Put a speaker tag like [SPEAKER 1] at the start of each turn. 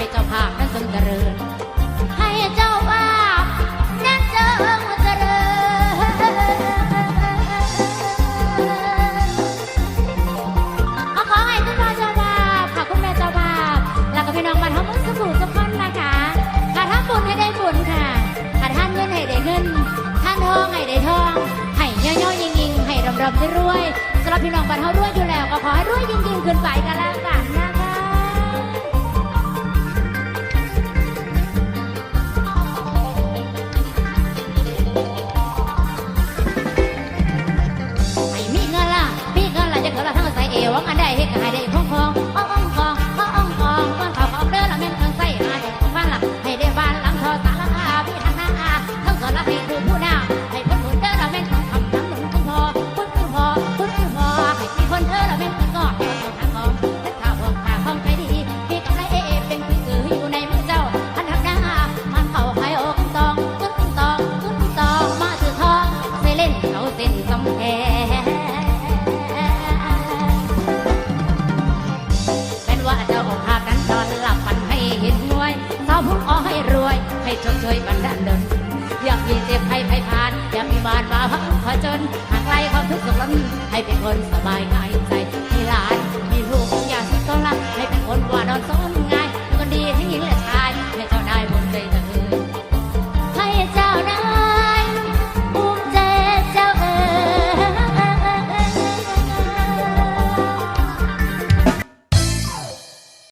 [SPEAKER 1] ให้เจ้าภาพนั้นจนเจริญ ให้เจ้าภาพนั้นจงเจริญเอาขอให้ทุกพ่อเจ้าภาพค่ะคุณแม่เจ้าภาพ แล้วก็พี่น้องมาทั้งหมดสุขสุขคนนะคะถ้าทำบุญให้ได้บุญค่ะถ้าท่านเงินให้ได้เงินท่านทองให้ได้ทองให้ย่อยๆยิงๆให้รำๆได้รวยสำหรับพี่น้องบ้านเฮาด้วยอยู่แล้วก็ขอให้รวย ว่าเจ้าพากันตอนหลับฝันให้เห็นงวยสาวผู้อ้อให้รวย ให้ชช่วยบันดาลดลอยากมีเจ็บให้ไพ่ผ่าน อยากมีบานฟ้าพักขอจนหากไกลความทุกข์สุขล้นให้เป็นคนสบายง่